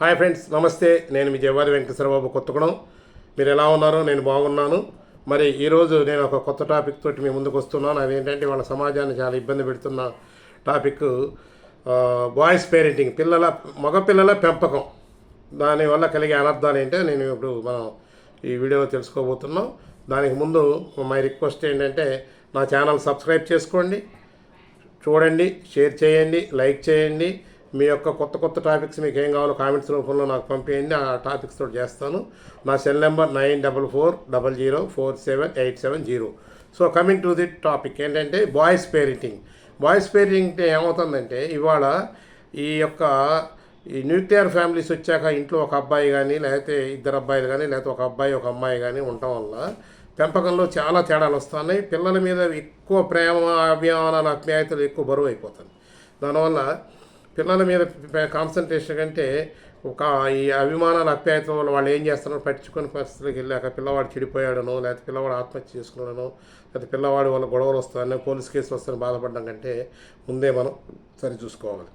Hi friends నమస్తే. నేను మీ జవాది వెంకటేశ్వరబాబు కొత్తగూడెం. మీరు ఎలా ఉన్నారు? నేను బాగున్నాను. మరి ఈరోజు నేను ఒక కొత్త టాపిక్ తోటి మీ ముందుకు వస్తున్నాను. అదేంటంటే వాళ్ళ సమాజాన్ని చాలా ఇబ్బంది పెడుతున్న టాపిక్ బాయ్స్ పేరెంటింగ్ పిల్లల మగపిల్లల పెంపకం. దానివల్ల కలిగే అనర్థాలు ఏంటో నేను ఇప్పుడు మనం ఈ వీడియోలో తెలుసుకోబోతున్నాం. దానికి ముందు మై రిక్వెస్ట్ ఏంటంటే నా ఛానల్ సబ్స్క్రైబ్ చేసుకోండి. చూడండి షేర్ చేయండి లైక్ చేయండి. మీ యొక్క కొత్త కొత్త టాపిక్స్ మీకు ఏం కావాలో కామెంట్స్ రూపంలో నాకు పంపేయండి ఆ టాపిక్స్ తోటి చేస్తాను. నా cell number nine double four double zero four seven eight seven zero. So coming to the topic ఏంటంటే బాయ్స్ పేరెంటింగ్. బాయ్స్ పేరెంటింగ్ ఏమవుతుందంటే ఇవాళ ఈ యొక్క ఈ న్యూక్లియర్ ఫ్యామిలీస్ వచ్చాక ఇంట్లో ఒక అబ్బాయి కానీ లేకపోతే ఇద్దరు అబ్బాయిలు కానీ లేకపోతే ఒక అబ్బాయి ఒక అమ్మాయి కానీ ఉండటం వల్ల పెంపకంలో చాలా తేడాలు వస్తున్నాయి. పిల్లల మీద ఎక్కువ ప్రేమ అభిమానాలు అప్యాయతలు ఎక్కువ బరువు అయిపోతుంది దానివల్ల పిల్లల మీద కాన్సన్ట్రేషన్ కంటే ఒక ఈ అభిమానాల అప్యాయతల వల్ల వాళ్ళు ఏం చేస్తున్నారో పట్టించుకుని పరిస్థితులకు వెళ్ళాక పిల్లవాడు చెడిపోయాడనో లేకపోతే పిల్లవాడు ఆత్మహత్య చేసుకున్నాడనో లేకపోతే పిల్లవాడి వల్ల గొడవలు వస్తాయని పోలీస్ కేసులు వస్తాయని బాధపడడం కంటే ముందే మనం సరి చూసుకోవాలి.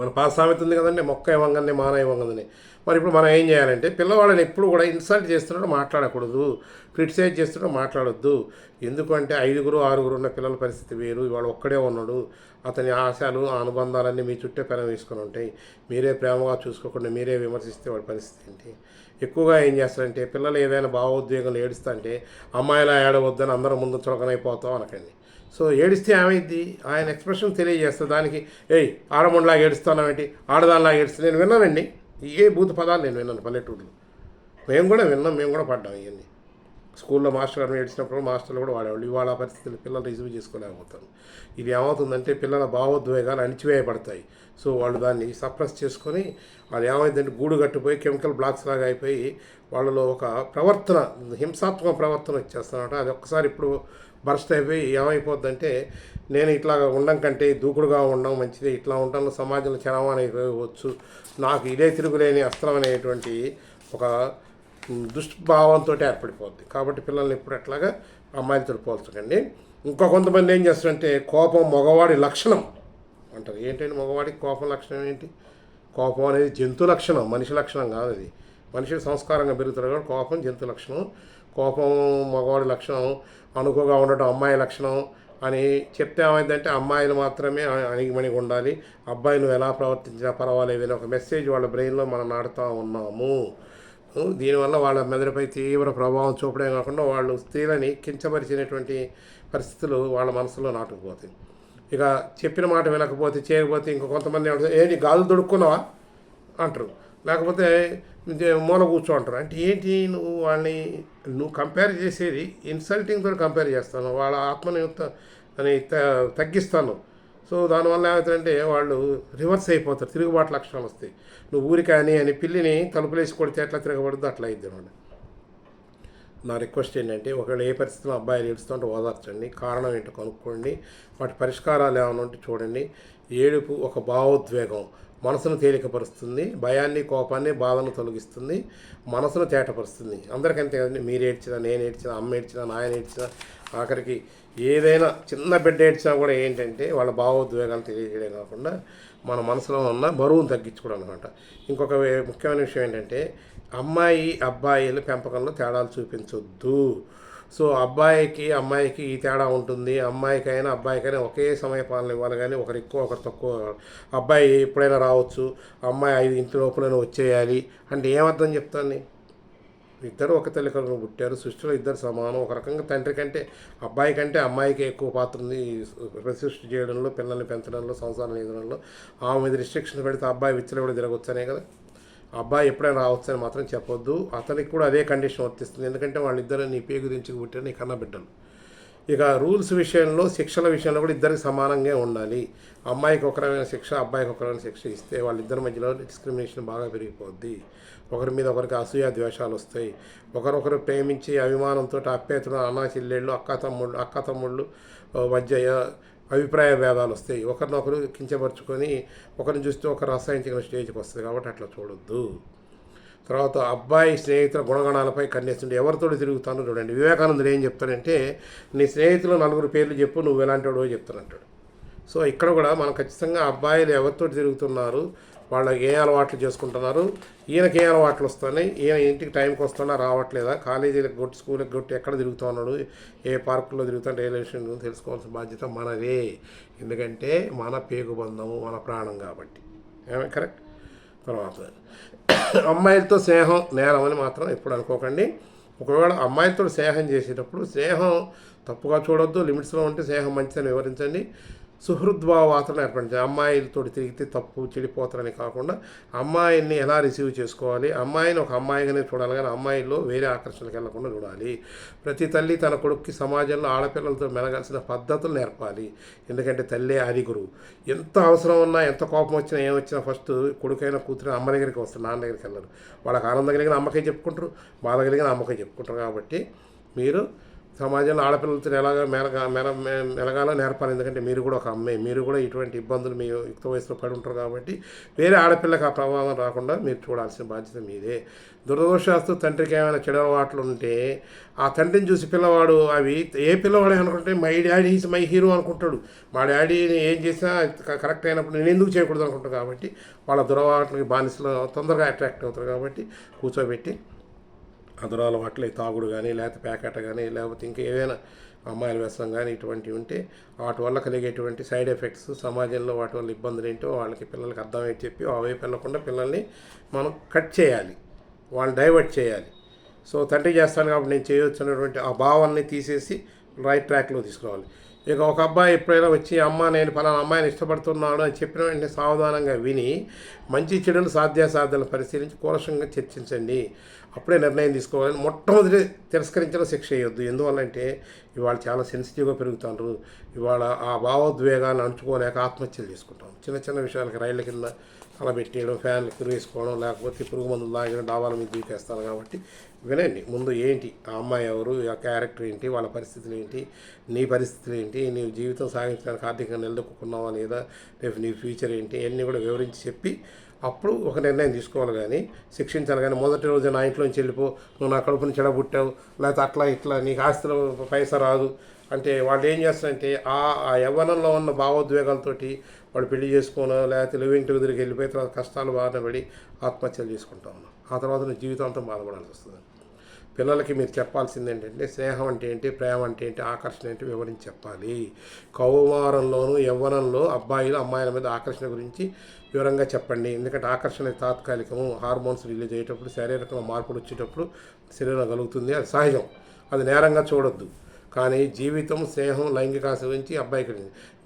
మన పాత సామెత ఉంది కదండి మొక్క ఇవ్వంగానే మాన ఇవ్వంగానే. మరి ఇప్పుడు మనం ఏం చేయాలంటే పిల్లవాళ్ళని ఎప్పుడు కూడా ఇన్సల్ట్ చేస్తున్నట్టు మాట్లాడకూడదు. క్రిటిసైజ్ చేస్తున్నట్టు మాట్లాడొద్దు. ఎందుకంటే ఐదుగురు ఆరుగురు ఉన్న పిల్లల పరిస్థితి వేరు. ఇవాళ ఒక్కడే ఉన్నాడు. అతని ఆశలు అనుబంధాలన్నీ మీ చుట్టే పెన వేసుకొని ఉంటాయి. మీరే ప్రేమగా చూసుకోకుండా మీరే విమర్శిస్తే వాడి పరిస్థితి ఏంటి? ఎక్కువగా ఏం చేస్తారంటే పిల్లలు ఏదైనా భావోద్వేగంలో ఏడుస్తా అంటే అమ్మాయిలా ఏడవద్దని అందరం ముందు చులకనైపోతాం అనకండి. సో ఏడిస్తే ఏమైంది ఆయన ఎక్స్ప్రెషన్ తెలియజేస్తుంది దానికి ఏయ్ ఆడముండలాగా ఏడుస్తున్నావేంటి? ఆడదానిలాగా ఏడుస్తా నేను విన్నానండి. ఏ భూత పదాలు నేను విన్నాను పల్లెటూరులో. మేము కూడా విన్నాం మేము కూడా పడ్డాం ఇవన్నీ స్కూల్లో మాస్టర్ గారు ఏడ్చినప్పుడు మాస్టర్లు కూడా వాడేవాళ్ళు. ఇవాళ పరిస్థితులు పిల్లలు రిజీవ్ చేసుకోలేకపోతాను ఇది ఏమవుతుందంటే పిల్లల భావోద్వేగాలు అణిచివేయబడతాయి. సో వాళ్ళు దాన్ని సప్రెస్ చేసుకొని వాళ్ళు ఏమైందంటే గూడు కట్టిపోయి కెమికల్ బ్లాక్స్ లాగా అయిపోయి వాళ్ళలో ఒక ప్రవర్తన హింసాత్మక ప్రవర్తన వచ్చేస్తానమాట అది ఒక్కసారి ఇప్పుడు బర్స్ట్ అయిపోయి ఏమైపోద్దంటే నేను ఇట్లా ఉండం కంటే దూకుడుగా ఉండడం మంచిది ఇట్లా ఉంటాను సమాజంలో చరవాణి అయిపోవచ్చు నాకు ఇదే తిరుగులేని అస్త్రం అనేటువంటి ఒక దుష్భావంతో ఏర్పడిపోద్ది. కాబట్టి పిల్లల్ని ఇప్పుడు ఎట్లాగా అమ్మాయిలతో పోల్చకండి ఇంకా కొంతమంది ఏం చేస్తారంటే కోపం మగవాడి లక్షణం అంటారు. ఏంటంటే మగవాడికి కోపం లక్షణం ఏంటి? కోపం అనేది జంతు లక్షణం మనిషి లక్షణం కాదు అది. మనిషి సంస్కారంగా పెరుగుతారు కాబట్టి కోపం జంతు లక్షణం. కోపం మగవాడి లక్షణం అనుకోగా ఉండటం అమ్మాయి లక్షణం అని చెప్తే ఏమైందంటే అమ్మాయిలు మాత్రమే అణిగిమణిగి ఉండాలి. అబ్బాయి నువ్వు ఎలా ప్రవర్తించినా పర్వాలేదు అని ఒక మెసేజ్ వాళ్ళ బ్రెయిన్లో మనం నాడుతూ ఉన్నాము. దీనివల్ల వాళ్ళ మెదడుపై తీవ్ర ప్రభావం చూపడమే కాకుండా వాళ్ళు స్త్రీలని కించపరిచినటువంటి పరిస్థితులు వాళ్ళ మనసులో నాటుకుపోతాయి. ఇక చెప్పిన మాట వినకపోతే చేయకపోతే ఇంకా కొంతమంది ఏమంటారు ఏంటి గాజులు దొడుక్కున్నావా? అంటారు. లేకపోతే మూల కూర్చో అంటారు. అంటే ఏంటి నువ్వు వాళ్ళని నువ్వు కంపేర్ చేసేది ఇన్సల్టింగ్తో కంపేర్ చేస్తాను వాళ్ళ ఆత్మని అని తగ్గిస్తాను. సో దానివల్ల ఏమవుతుందంటే వాళ్ళు రివర్స్ అయిపోతారు తిరుగుబాటు లక్షణాలు వస్తాయి. నువ్వు ఊరికాని అని పిల్లిని తలుపులేసి కొడితే ఎట్లా తిరగబడుద్దు అట్లా అయింది అనమాట నా రిక్వెస్ట్ ఏంటంటే ఒకవేళ ఏ పరిస్థితిలో అబ్బాయిలు ఏడుస్తుంటే ఓదార్చండి. కారణం ఏంటో కనుక్కోండి. వాటి పరిష్కారాలు ఏమైనా ఉంటే చూడండి. ఏడుపు ఒక భావోద్వేగం. మనసును తేలికపరుస్తుంది. భయాన్ని కోపాన్ని బాధను తొలగిస్తుంది. మనసును తేటపరుస్తుంది. అందరికంతే కదండి. మీరు ఏడ్చినా నేను ఏడ్చినా అమ్మ ఏడ్చినా నాయన ఏడ్చినా ఆఖరికి ఏదైనా చిన్న బిడ్డ ఏడ్చినా కూడా ఏంటంటే వాళ్ళ భావోద్వేగాలు తెలియజేయడం కాకుండా మన మనసులో ఉన్న బరువును తగ్గించుకోవడం అనమాట ఇంకొక ముఖ్యమైన విషయం ఏంటంటే అమ్మాయి అబ్బాయిల పెంపకంలో తేడాలు చూపించొద్దు. సో అబ్బాయికి అమ్మాయికి ఈ తేడా ఉంటుంది. అమ్మాయికైనా అబ్బాయికైనా ఒకే సమయ పాలన ఇవ్వాలి కానీ ఒకరు ఎక్కువ ఒకరు తక్కువ. అబ్బాయి ఎప్పుడైనా రావచ్చు. అమ్మాయి ఐదు ఇంటి లోపలైనా వచ్చేయాలి. అంటే ఏమర్థం చెప్తాను ఇద్దరు ఒక తల్లి కనుక పుట్టారు. సృష్టిలో ఇద్దరు సమానం. ఒక రకంగా తండ్రి కంటే అబ్బాయి కంటే అమ్మాయికి ఎక్కువ పాత్ర ఉంది. ప్రసృష్టి చేయడంలో పిల్లల్ని పెంచడంలో సంసారం చేయడంలో ఆమె మీద రిస్ట్రిక్షన్ పెడితే అబ్బాయి విచ్చలు కూడా తిరగొచ్చనే కదా? అబ్బాయి ఎప్పుడైనా రావచ్చని మాత్రం చెప్పొద్దు. అతనికి కూడా అదే కండిషన్ వర్తిస్తుంది. ఎందుకంటే వాళ్ళిద్దరు నీ పేగు దించుకు పుట్టారు నీ కన్న బిడ్డలు ఇక రూల్స్ విషయంలో శిక్షల విషయంలో కూడా ఇద్దరికి సమానంగా ఉండాలి. అమ్మాయికి ఒక రకమైన శిక్ష అబ్బాయికి ఒక రకమైన శిక్ష ఇస్తే వాళ్ళిద్దరి మధ్యలో డిస్క్రిమినేషన్ బాగా పెరిగిపోద్ది. ఒకరి మీద ఒకరికి అసూయ ద్వేషాలు వస్తాయి. ఒకరొకరు ప్రేమించి అభిమానంతో అప్పేతుడు అన్నా చెల్లెళ్ళు అక్క తమ్ముళ్ళు అక్క తమ్ముళ్ళు మధ్య అభిప్రాయ భేదాలు వస్తాయి. ఒకరినొకరు కించపరుచుకొని ఒకరిని చూస్తే ఒకరు రసాయించిన స్టేజ్కి వస్తుంది కాబట్టి అట్లా చూడొద్దు. తర్వాత అబ్బాయి స్నేహితుల గుణగణాలపై కన్నేస్తుండే. ఎవరితో తిరుగుతానో చూడండి. వివేకానందుడు ఏం చెప్తాడంటే నీ స్నేహితులు నలుగురు పేర్లు చెప్పు నువ్వు ఎలాంటి వాడో చెప్తానంటాడు. సో ఇక్కడ కూడా మనం ఖచ్చితంగా అబ్బాయిలు ఎవరితో తిరుగుతున్నారు వాళ్ళకి ఏ అలవాట్లు చేసుకుంటున్నారు ఈయనకి ఏ అలవాట్లు వస్తున్నాయి ఈయన ఇంటికి టైంకి వస్తున్నా రావట్లేదా కాలేజీలకు కొట్టి స్కూల్కి కొట్టి ఎక్కడ తిరుగుతున్నాడు ఏ పార్కుల్లో తిరుగుతాడు రైల్వే స్టేషన్ తెలుసుకోవాల్సిన బాధ్యత మనదే. ఎందుకంటే మన పేగు బంధము మన ప్రాణం కాబట్టి. ఏమే? కరెక్ట్? తర్వాత అమ్మాయిలతో స్నేహం నేరం అని మాత్రం ఎప్పుడు అనుకోకండి. ఒకవేళ అమ్మాయిలతో స్నేహం చేసేటప్పుడు స్నేహం తప్పుగా చూడొద్దు లిమిట్స్లో ఉంటే స్నేహం మంచిదని వివరించండి. సుహృద్భావ వాతావరణం ఏర్పడించాలి అమ్మాయిలతో తిరిగితే తప్పు చెడిపోతారని కాకుండా అమ్మాయిని ఎలా రిసీవ్ చేసుకోవాలి? అమ్మాయిని ఒక అమ్మాయిగానే చూడాలి కానీ అమ్మాయిల్లో వేరే ఆకర్షణలకు వెళ్ళకుండా చూడాలి. ప్రతి తల్లి తన కొడుక్కి సమాజంలో ఆడపిల్లలతో మెలగాల్సిన పద్ధతులు నేర్పాలి. ఎందుకంటే తల్లే ఆది గురువు. ఎంత అవసరం ఉన్నా ఎంత కోపం వచ్చినా ఏమొచ్చినా ఫస్ట్ కొడుకైనా కూతురు అమ్మ దగ్గరికి వస్తారు నాన్న దగ్గరికి వెళ్ళరు. వాళ్ళకి ఆనందం కలిగిన అమ్మకే చెప్పుకుంటారు బాధ కలిగిన అమ్మకే చెప్పుకుంటారు. కాబట్టి మీరు సమాజంలో ఆడపిల్లలతో ఎలాగ మెలగా మెల మె- మెలగాలో నేర్పాలి. ఎందుకంటే మీరు కూడా ఒక అమ్మాయి మీరు కూడా ఇటువంటి ఇబ్బందులు మీ యుక్త వయసులో పడి ఉంటారు కాబట్టి వేరే ఆడపిల్లకి ఆ ప్రభావం రాకుండా మీరు చూడాల్సిన బాధ్యత మీదే. దురదృష్టాస్తు తండ్రికి ఏమైనా చెడు అలవాట్లు ఉంటే ఆ తండ్రిని చూసి పిల్లవాడు అవి ఏ పిల్లవాడు అనుకుంటే my daddy is my hero అనుకుంటాడు. మా డాడీని ఏం చేసినా క- కరెక్ట్ అయినప్పుడు నేను ఎందుకు చేయకూడదు అనుకుంటాను కాబట్టి వాళ్ళ దురవాట్లకి బానిసలు తొందరగా అట్రాక్ట్ అవుతారు కాబట్టి కూర్చోబెట్టి అదురాల వాటిలో తాగుడు కానీ లేకపోతే ప్యాకెట్ కానీ లేకపోతే ఇంకా ఏదైనా అమ్మాయిల వ్యసనం కానీ ఇటువంటివి ఉంటే వాటి వల్ల కలిగేటువంటి సైడ్ ఎఫెక్ట్స్ సమాజంలో వాటి వల్ల ఇబ్బందులు ఏంటో వాళ్ళకి పిల్లలకి అర్థమయ్యి చెప్పి ఆ వైపు వెళ్ళకుండా పిల్లల్ని మనం కట్ చేయాలి. వాళ్ళని డైవర్ట్ చేయాలి. సో తండ్రి చేస్తాను కాబట్టి నేను చేయొచ్చు అనేటువంటి ఆ భావాన్ని తీసేసి రైట్ ట్రాక్లో తీసుకురావాలి. ఇక ఒక అబ్బాయి ఎప్పుడైనా వచ్చి అమ్మ నేను పలానా అమ్మాయిని ఇష్టపడుతున్నాడు అని చెప్పిన వెంటనే సావధానంగా విని మంచి చెడులు సాధ్యాసాధ్యాలను పరిశీలించి కూలసంగా చర్చించండి. అప్పుడే నిర్ణయం తీసుకోవాలని మొట్టమొదటి తిరస్కరించడం శిక్ష వేయొద్దు. ఎందువల్లంటే ఇవాళ చాలా సెన్సిటివ్గా పెరుగుతున్నారు. ఇవాళ ఆ భావోద్వేగాన్ని అణుచుకోలేక ఆత్మహత్యలు చేసుకుంటాం చిన్న చిన్న విషయాలకి రైళ్ళ కింద అలా పెట్టేయడం ఫ్యాన్లు వేసుకోవడం లేకపోతే పురుగు మందులు తాగడం డాబాల మీద దూకేస్తారు కాబట్టి వినండి. ముందు ఏంటి? ఆ అమ్మాయి ఎవరు? ఆ క్యారెక్టర్ ఏంటి? వాళ్ళ పరిస్థితులు ఏంటి? నీ పరిస్థితులు ఏంటి? నీ జీవితం సాగించడానికి ఆర్థికంగా నిలదొక్కున్నావా లేదా? రేపు నీ ఫ్యూచర్ ఏంటి? ఇవన్నీ కూడా వివరించి చెప్పి అప్పుడు ఒక నిర్ణయం తీసుకోవాలి కానీ శిక్షించాలి కానీ మొదటి రోజు నా ఇంట్లోంచి వెళ్ళిపో. నువ్వు నా కడుపుని చెడబుట్టావు లేకపోతే అట్లా ఇట్లా నీకు ఆస్తులు పైసా రాదు. అంటే వాళ్ళు ఏం చేస్తారంటే ఆ ఆ యవ్వనంలో ఉన్న భావోద్వేగాలతోటి వాడు పెళ్ళి చేసుకోను లేకపోతే లివింగ్ టుగెదర్కి వెళ్ళిపోయిన తర్వాత కష్టాలు బారిన పడి ఆత్మహత్యలు చేసుకుంటా ఉన్నాం ఆ తర్వాత నువ్వు జీవితాంతం బాధపడాల్సి వస్తుంది. పిల్లలకి మీరు చెప్పాల్సింది ఏంటంటే స్నేహం అంటే ఏంటి ప్రేమ అంటే ఏంటి ఆకర్షణ ఏంటి వివరించి చెప్పాలి? కౌమారంలోనూ యవ్వనంలో అబ్బాయిలు అమ్మాయిల మీద ఆకర్షణ గురించి వివరంగా చెప్పండి. ఎందుకంటే ఆకర్షణ తాత్కాలికము. హార్మోన్స్ రిలీజ్ అయ్యేటప్పుడు శారీరకంగా మార్పులు వచ్చేటప్పుడు శరీరం కలుగుతుంది అది సహజం. అది నేరంగా చూడొద్దు. కానీ జీవితం స్నేహం లైంగిక ఆశ గురించి అబ్బాయికి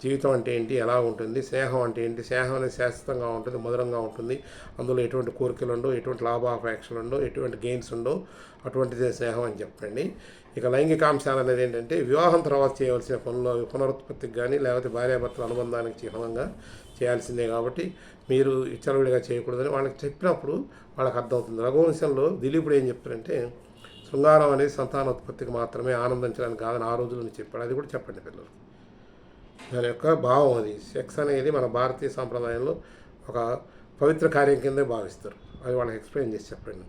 జీవితం అంటే ఏంటి ఎలా ఉంటుంది స్నేహం అంటే ఏంటి స్నేహం అనేది శాశ్వతంగా ఉంటుంది మధురంగా ఉంటుంది. అందులో ఎటువంటి కోరికలు ఉండవు ఎటువంటి లాభాపేక్షలు ఉండవు ఎటువంటి గెయిన్స్ ఉండవు. అటువంటిదే స్నేహం అని చెప్పండి. ఇక లైంగికాంశాలు అనేది ఏంటంటే వివాహం తర్వాత చేయవలసిన పనులు పునరుత్పత్తికి కానీ లేకపోతే భార్యాభర్తల అనుబంధానికి చిహ్నంగా చేయాల్సిందే కాబట్టి మీరు ఇచ్చలవిడిగా చేయకూడదని వాళ్ళకి చెప్పినప్పుడు వాళ్ళకి అర్థమవుతుంది. రఘువంశంలో దిలీపుడు ఏం చెప్తారంటే శృంగారం అనేది సంతానోత్పత్తికి మాత్రమే ఆనందించడానికి కాదని ఆ రోజులను చెప్పాడు అది కూడా చెప్పండి పిల్లలు. దాని యొక్క భావం అది. సెక్స్ అనేది మన భారతీయ సాంప్రదాయంలో ఒక పవిత్ర కార్యం కిందే భావిస్తారు. అది వాళ్ళకి ఎక్స్ప్లెయిన్ చేసి చెప్పండి.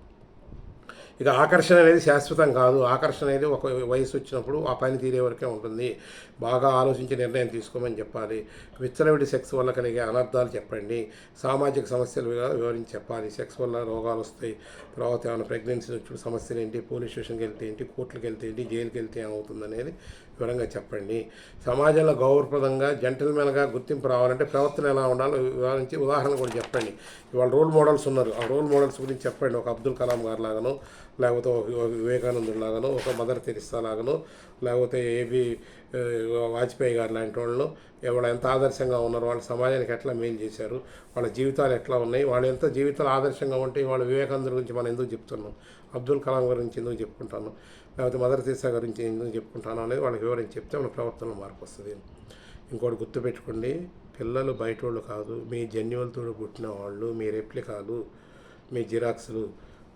ఇక ఆకర్షణ అనేది శాశ్వతం కాదు. ఆకర్షణ అనేది ఒక వయసు వచ్చినప్పుడు ఆ పని తీరే వరకే ఉంటుంది. బాగా ఆలోచించి నిర్ణయం తీసుకోమని చెప్పాలి. విచ్చలవిడి సెక్స్ వల్ల కలిగే అనర్థాలు చెప్పండి. సామాజిక సమస్యలు వివరించి చెప్పాలి. సెక్స్ వల్ల రోగాలు వస్తాయి. తర్వాత ఏమైనా ప్రెగ్నెన్సీ వచ్చిన సమస్యలు ఏంటి? పోలీస్ స్టేషన్కి వెళ్తే ఏంటి? కోర్టులకు వెళ్తే ఏంటి? జైలుకి వెళ్తే ఏమవుతుంది అనేది వివరంగా చెప్పండి. సమాజంలో గౌరవప్రదంగా జెంటల్మెన్గా గుర్తింపు రావాలంటే ప్రవర్తన ఎలా ఉండాలో వివరించి ఉదాహరణ కూడా చెప్పండి. ఇవాళ రోల్ మోడల్స్ ఉన్నారు. ఆ రోల్ మోడల్స్ గురించి చెప్పండి. ఒక అబ్దుల్ కలాం గారు లాగానో లేకపోతే ఒక వివేకానందుడు లాగాను ఒక మదర్ తెరిస్తా లాగాను లేకపోతే ఏబి వాజ్పేయి గారు లాంటి వాళ్ళు ఎవరు ఎంత ఆదర్శంగా ఉన్నారు వాళ్ళ సమాజానికి ఎట్లా మేలు చేశారు వాళ్ళ జీవితాలు ఎట్లా ఉన్నాయి వాళ్ళు ఎంత జీవితాలు ఆదర్శంగా ఉంటే వాళ్ళ వివేకానందుడి గురించి మనం ఎందుకు చెప్తున్నాం? అబ్దుల్ కలాం గురించి ఎందుకు చెప్పుకుంటాను? లేకపోతే మదర్ తీసా గురించి ఎందుకు చెప్పుకుంటాను అనేది వాళ్ళకి వివరించి చెప్తే మన ప్రవర్తనలో మార్పు వస్తుంది. ఇంకోటి గుర్తుపెట్టుకోండి పిల్లలు బయట వాళ్ళు కాదు మీ జన్యువులతో పుట్టిన వాళ్ళు మీ రెప్లికాలు మీ జిరాక్స్లు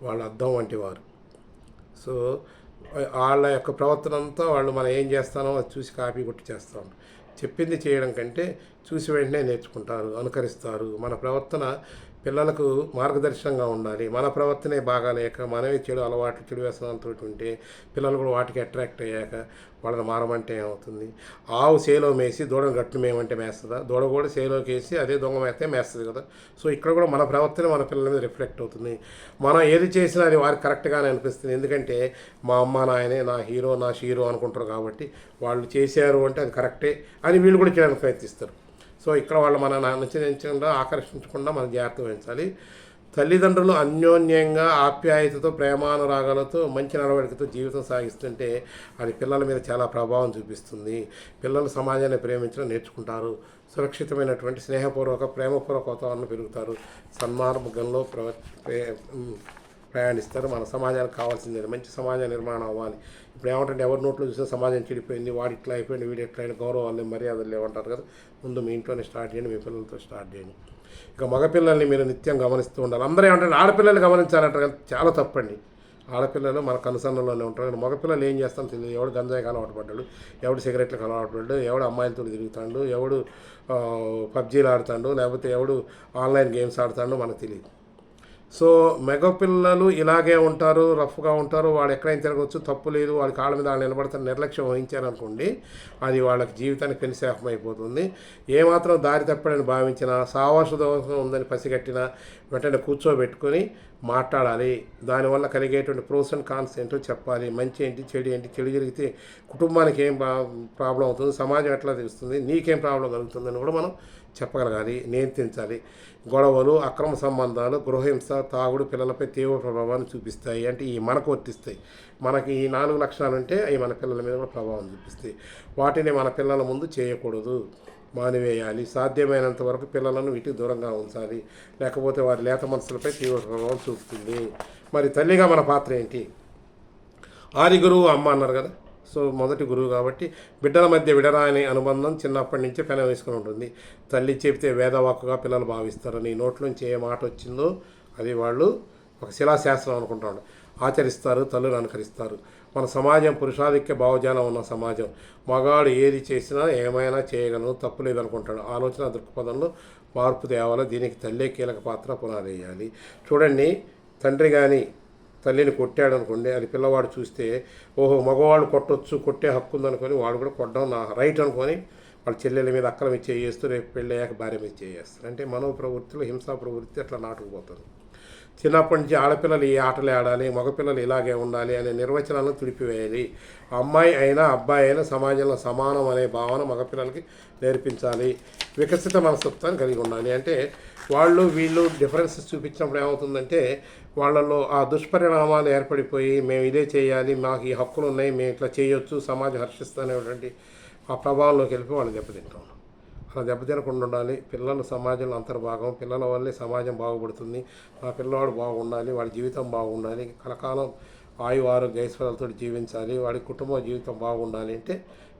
వాళ్ళ అద్దం వంటి వారు. సో వాళ్ళ యొక్క ప్రవర్తన అంతా వాళ్ళు మనం ఏం చేస్తానో అది చూసి కాపీ కొట్టి చేస్తాం చెప్పింది చేయడం కంటే చూసి వెంటనే నేర్చుకుంటారు అనుకరిస్తారు. మన ప్రవర్తన పిల్లలకు మార్గదర్శనంగా ఉండాలి. మన ప్రవర్తనే బాగాలేక మనమే చెడు అలవాట్లు చెడు వ్యసనాలతో ఉంటే పిల్లలు కూడా వాటికి అట్రాక్ట్ అయ్యాక వాళ్ళని మారమంటే ఏమవుతుంది? ఆవు సేలో మేసి దూడను గట్టు మేమంటే మేస్తుందా? దూడ కూడా సేలోకి వేసి అదే దొంగ మేస్తే మేస్తుంది కదా. సో ఇక్కడ కూడా మన ప్రవర్తన మన పిల్లల మీద రిఫ్లెక్ట్ అవుతుంది. మనం ఏది చేసినా అది వారికి కరెక్ట్గానే అనిపిస్తుంది. ఎందుకంటే మా అమ్మ నాయనే నా హీరో నా షీరో అనుకుంటారు కాబట్టి వాళ్ళు చేశారు అంటే అది కరెక్టే అని వీళ్ళు కూడా చేయడానికి ప్రయత్నిస్తారు. సో ఇక్కడ వాళ్ళు మన నచ్చకుండా ఆకర్షించకుండా మనం జాగ్రత్త వహించాలి తల్లిదండ్రులు అన్యోన్యంగా ఆప్యాయతతో ప్రేమానురాగాలతో మంచి నడవడికతో జీవితం సాగిస్తుంటే అది పిల్లల మీద చాలా ప్రభావం చూపిస్తుంది. పిల్లలు సమాజాన్ని ప్రేమించడం నేర్చుకుంటారు. సురక్షితమైనటువంటి స్నేహపూర్వక ప్రేమపూర్వక వాతావరణం పెరుగుతారు. సన్మార్గంలో ప్ర ప్రే- ప్రయాణిస్తారు. మన సమాజానికి కావాల్సిందే మంచి సమాజ నిర్మాణం అవ్వాలి. ఇప్పుడు ఏమంటే ఎవరి నోట్లో చూసినా సమాజం చెడిపోయింది వాడు ఇట్లా అయిపోయింది వీడు ఎట్లా అయిన గౌరవాలు మర్యాదలు లేవంటారు కదా. ముందు మీ ఇంట్లోనే స్టార్ట్ చేయండి మీ పిల్లలతో స్టార్ట్ చేయండి. ఇక మగపిల్లల్ని మీరు నిత్యం గమనిస్తూ ఉండాలి. అందరూ ఏమంటారు ఆడపిల్లల్ని గమనించాలంటారు కదా. చాలా తప్పండి. ఆడపిల్లలు మన కనుసన్నలోనే ఉంటారు కానీ మగపిల్లలు ఏం చేస్తాం తెలియదు. ఎవడు గంజాయి అలవాటు పడ్డాడు ఎవడు సిగరెట్లకు అలవాటు పడ్డాడు ఎవడు అమ్మాయిలతో తిరుగుతాడు ఎవడు పబ్జీలు ఆడుతాడు లేకపోతే ఎవడు ఆన్లైన్ గేమ్స్ ఆడుతాడో మనకు తెలియదు. సో మగపిల్లలు ఇలాగే ఉంటారు రఫ్గా ఉంటారు వాడు ఎక్కడైనా తిరగవచ్చు తప్పు లేదు వాడి కాళ్ళ మీద వాళ్ళు నిలబడతారు నిర్లక్ష్యం వహించారనుకోండి అది వాళ్ళకి జీవితానికి పెనుశాపం అయిపోతుంది. ఏమాత్రం దారి తప్పడని భావించినా సావాసు దోషం ఉందని పసిగట్టినా వెంటనే కూర్చోబెట్టుకొని మాట్లాడాలి. దానివల్ల కలిగేటువంటి ప్రోస్ అండ్ కాన్స్ ఏంటో చెప్పాలి. మంచి ఏంటి చెడు ఏంటి చెడు జరిగితే కుటుంబానికి ఏం ప్రాబ్లం అవుతుంది సమాజం ఎట్లా తెలుస్తుంది నీకేం ప్రాబ్లం కలుగుతుందని కూడా మనం చెప్పగలగాలి నియంత్రించాలి. గొడవలు అక్రమ సంబంధాలు గృహహింస తాగుడు పిల్లలపై తీవ్ర ప్రభావాన్ని చూపిస్తాయి. అంటే ఈ మనకు వర్తిస్తాయి. మనకి ఈ నాలుగు లక్షణాలు ఉంటే అవి మన పిల్లల మీద కూడా ప్రభావం చూపిస్తాయి. వాటిని మన పిల్లల ముందు చేయకూడదు. మానివేయాలి. సాధ్యమైనంత వరకు పిల్లలను వీటికి దూరంగా ఉంచాలి. లేకపోతే వారి లేత మనసులపై తీవ్ర ప్రభావం చూపుతుంది. మరి తల్లిగా మన పాత్ర ఏంటి? ఆది గురువు అమ్మ అన్నారు కదా. సో మొదటి గురువు కాబట్టి బిడ్డల మధ్య విడరాని అనుబంధం చిన్నప్పటి నుంచే పెన వేసుకుని ఉంటుంది. తల్లి చెబితే వేదవాక్కుగా పిల్లలు భావిస్తారు. నీ నోట్లోంచి ఏ మాట వచ్చిందో అది వాళ్ళు ఒక శిలాశాస్త్రం అనుకుంటాడు ఆచరిస్తారు తల్లులు అనుకరిస్తారు. మన సమాజం పురుషాధిక్య భావజాలం ఉన్న సమాజం. మగాడు ఏది చేసినా ఏమైనా చేయగలను తప్పు లేదనుకుంటాడు. ఆలోచన దృక్పథంలో మార్పు తేవాలో దీనికి తల్లే కీలక పాత్ర పునాదేయాలి. చూడండి తండ్రి కానీ తల్లిని కొట్టాడు అనుకోండి అది పిల్లవాడు చూస్తే ఓహో మగవాళ్ళు కొట్టొచ్చు కొట్టే హక్కు ఉందనుకొని వాడు కూడా కొట్టడం నా రైట్ అనుకొని వాళ్ళ చెల్లెల మీద అక్కల మీద చేస్తూ రేపు పెళ్ళయ్యాక భార్య మీద చేయేస్తారు. అంటే మనో ప్రవృత్తిలో హింసా ప్రవృత్తి అట్లా నాటుకుపోతుంది. చిన్నప్పటి నుంచి ఆడపిల్లలు ఈ ఆటలు ఆడాలి మగపిల్లలు ఇలాగే ఉండాలి అనే నిర్వచనాలను తుడిపివేయాలి. అమ్మాయి అయినా అబ్బాయి అయినా సమాజంలో సమానం అనే భావన మగపిల్లలకి నేర్పించాలి. వికసిత మనస్తత్వాన్ని కలిగి ఉండాలి. అంటే వాళ్ళు వీళ్ళు డిఫరెన్సెస్ చూపించినప్పుడు ఏమవుతుందంటే వాళ్ళలో ఆ దుష్పరిణామాలు ఏర్పడిపోయి మేము ఇదే చేయాలి మాకు ఈ హక్కులు ఉన్నాయి మేము ఇట్లా చేయొచ్చు సమాజం హర్షిస్తానేటువంటి ఆ ప్రభావంలోకి వెళ్ళిపోయి వాళ్ళు దెబ్బతింటాం. అలా దెబ్బతినకుండా ఉండాలి. పిల్లలు సమాజంలో అంతర్భాగం. పిల్లల వల్లే సమాజం బాగుపడుతుంది. మా పిల్లవాడు బాగుండాలి వాడి జీవితం బాగుండాలి కలకాలం ఆయు ఆరోగ్య ఐశ్వర్యాలతో జీవించాలి వాడి కుటుంబ జీవితం బాగుండాలి అంటే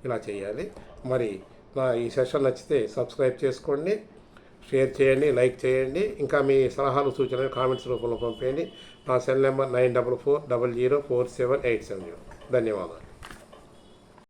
ఇలా చేయాలి. మరి నా ఈ సెషన్ నచ్చితే సబ్స్క్రైబ్ చేసుకోండి. షేర్ చేయండి లైక్ చేయండి. ఇంకా మీ సలహాలు సూచనలు కామెంట్స్ రూపంలో పంపేయండి. నా cell number nine double four double zero four seven eight seven zero. ధన్యవాదాలు.